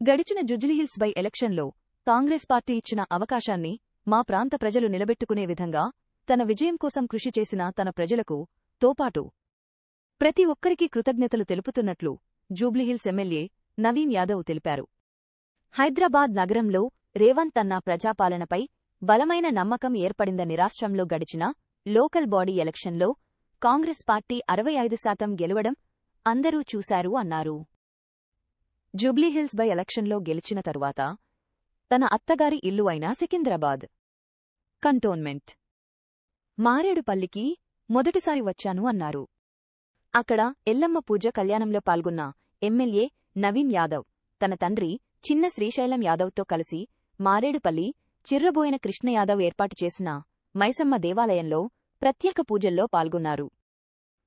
గడిచిన జుజ్లీహిల్స్ బై ఎలక్షన్లో కాంగ్రెస్ పార్టీ ఇచ్చిన అవకాశాన్ని మా ప్రాంత ప్రజలు నిలబెట్టుకునే విధంగా తన విజయం కోసం కృషి చేసిన తన ప్రజలకు తోపాటు ప్రతి ఒక్కరికీ కృతజ్ఞతలు తెలుపుతున్నట్లు జూబ్లీహిల్స్ ఎమ్మెల్యే నవీన్ యాదవ్ తెలిపారు. హైదరాబాద్ నగరంలో రేవంత్ అన్న ప్రజాపాలనపై బలమైన నమ్మకం ఏర్పడిందని రాష్ట్రంలో గడిచిన లోకల్ బాడీ ఎలక్షన్లో కాంగ్రెస్ పార్టీ అరవై ఐదు శాతం గెలవడం అందరూ చూశారు అన్నారు. జూబ్లీహిల్స్ బై ఎలక్షన్లో గెలిచిన తరువాత తన అత్తగారి ఇల్లు అయిన సికింద్రాబాద్. కంటోన్మెంట్. మారేడుపల్లికి మొదటిసారి వచ్చాను అన్నారు. అక్కడ ఎల్లమ్మ పూజ కళ్యాణంలో పాల్గొన్న ఎమ్మెల్యే నవీన్ యాదవ్ తన తండ్రి చిన్న శ్రీశైలం యాదవ్తో కలిసి మారేడుపల్లి చిర్రబోయిన కృష్ణ యాదవ్ ఏర్పాటు చేసిన మైసమ్మ దేవాలయంలో ప్రత్యేక పూజల్లో పాల్గొన్నారు.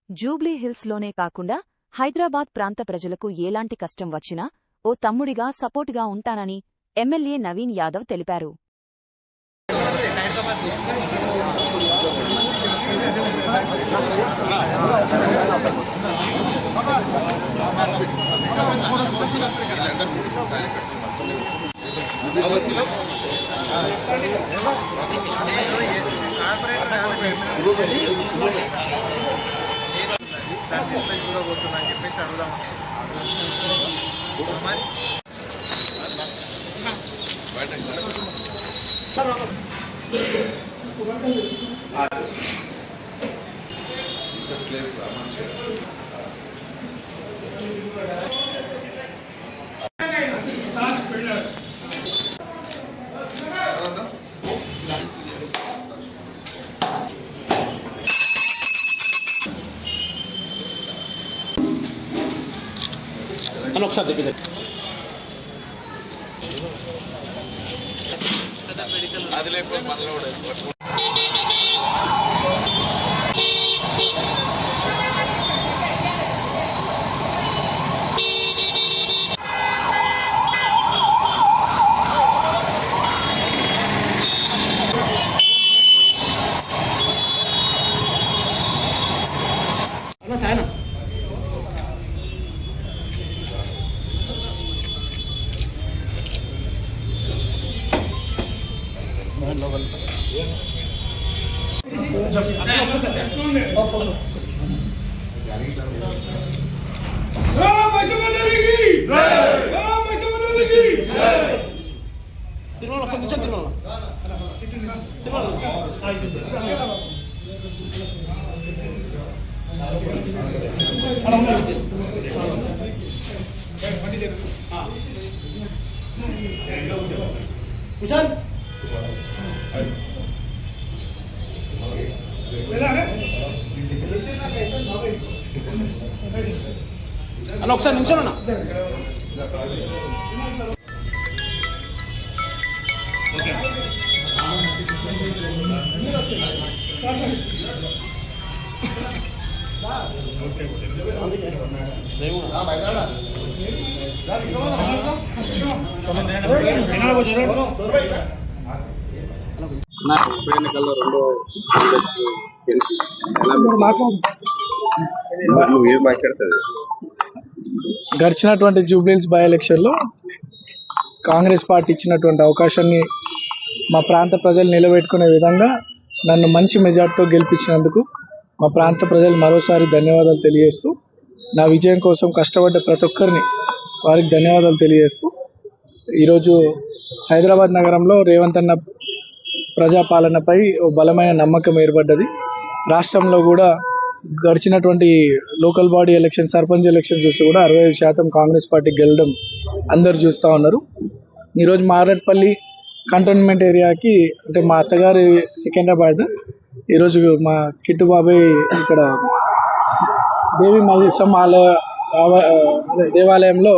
జూబ్లీహిల్స్లోనే కాకుండా హైదరాబాద్ ప్రాంత ప్రజలకు ఎలాంటి కష్టం వచ్చినా ఓ తమ్ముడిగా సపోర్టుగా ఉంటానని ఎమ్మెల్యే నవీన్ యాదవ్ తెలిపారు. దాన్ని చెప్పేసి అడుగుదాం అని చెప్పేసి అడుగుదాం మరి అని ఒకసారి తెప్పించండి అది లేకపోతే మనలో కూడా తిరుమల ఒకసారి నిల్చోండి, తిరుమల తిరుమల అన్న ఒకసారి నిమిషం నా ఉప ఎన్నికల్లో రెండో ఎలా నువ్వు మాట్లాడుతుంది గడిచినటువంటి జూబ్లీన్స్ బై ఎలక్షన్లో కాంగ్రెస్ పార్టీ ఇచ్చినటువంటి అవకాశాన్ని మా ప్రాంత ప్రజలు నిలబెట్టుకునే విధంగా నన్ను మంచి మెజార్టీతో గెలిపించినందుకు మా ప్రాంత ప్రజలు మరోసారి ధన్యవాదాలు తెలియజేస్తూ నా విజయం కోసం కష్టపడ్డ ప్రతి ఒక్కరిని వారికి ధన్యవాదాలు తెలియజేస్తూ ఈరోజు హైదరాబాద్ నగరంలో రేవంత్ అన్న ప్రజాపాలనపై ఓ బలమైన నమ్మకం ఏర్పడ్డది. రాష్ట్రంలో కూడా గడిచినటువంటి local body election sarpanch election చూసి కూడా అరవై ఐదు శాతం కాంగ్రెస్ పార్టీ గెలడం అందరు చూస్తూ ఉన్నారు. ఈరోజు మారేట్పల్లి కంటోన్మెంట్ ఏరియాకి అంటే మా అత్తగారి సికింద్రాబాద్ ఈరోజు మా కిట్టు బాబాయ్ ఇక్కడ దేవి మల్లేశం ఆలయ దేవాలయంలో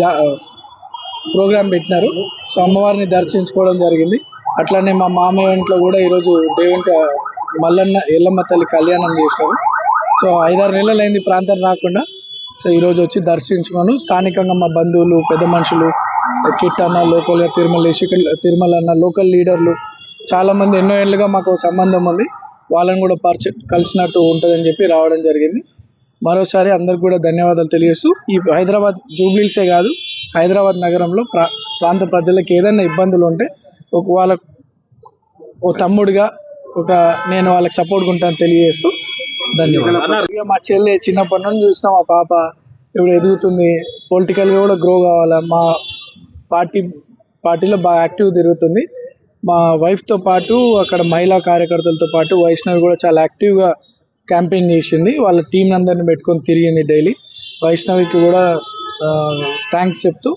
జా ప్రోగ్రాం పెట్టినారు. సో అమ్మవారిని దర్శించుకోవడం జరిగింది. అట్లనే మా మామయ్య ఇంట్లో కూడా ఈరోజు దేవునికి మల్లన్న ఎల్లమ్మ తల్లి కళ్యాణం చేసినారు సో ఐదారు నెలలు అయింది ప్రాంతం రాకుండా. సో ఈరోజు వచ్చి దర్శించుకున్నాను. స్థానికంగా మా బంధువులు పెద్ద మనుషులు కిట్ అన్న లోకల్గా తిరుమల తిరుమల అన్న లోకల్ లీడర్లు చాలామంది ఎన్నో ఏళ్ళుగా మాకు సంబంధం ఉంది. వాళ్ళని కూడా పరిచ కలిసినట్టు ఉంటుందని చెప్పి రావడం జరిగింది. మరోసారి అందరికి కూడా ధన్యవాదాలు తెలియజేస్తూ ఈ హైదరాబాద్ జూబ్లీల్సే కాదు హైదరాబాద్ నగరంలో ప్రా ప్రాంత ప్రజలకు ఏదైనా ఇబ్బందులు ఉంటే ఒక వాళ్ళ ఓ తమ్ముడిగా ఒక నేను వాళ్ళకి సపోర్ట్గా ఉంటాను తెలియజేస్తూ ధన్యవాదాలు. మా చెల్లె చిన్నప్పటి నుండి చూసిన మా పాప ఇప్పుడు ఎదుగుతుంది పొలిటికల్గా కూడా గ్రో కావాలా. మా పార్టీ పార్టీలో బాగా యాక్టివ్ తిరుగుతుంది. మా వైఫ్తో పాటు అక్కడ మహిళా కార్యకర్తలతో పాటు వైష్ణవి కూడా చాలా యాక్టివ్గా క్యాంపెయిన్ చేసింది. వాళ్ళ టీం అందరిని పెట్టుకొని తిరిగింది డైలీ వైష్ణవికి కూడా థ్యాంక్స్ చెప్తూ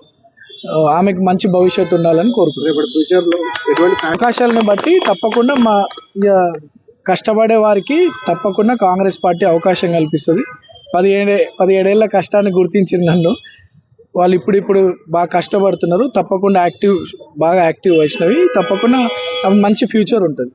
ఆమెకు మంచి భవిష్యత్తు ఉండాలని ఎటువంటి అవకాశాలను బట్టి తప్పకుండా మా ఇక కష్టపడే వారికి తప్పకుండా కాంగ్రెస్ పార్టీ అవకాశం కల్పిస్తుంది. పదిహేడే పదిహేడేళ్ళ కష్టాన్ని గుర్తించింది నన్ను. వాళ్ళు ఇప్పుడు ఇప్పుడు బాగా కష్టపడుతున్నారు. తప్పకుండా యాక్టివ్ బాగా యాక్టివ్ వైష్ణవి తప్పకుండా మంచి ఫ్యూచర్ ఉంటుంది.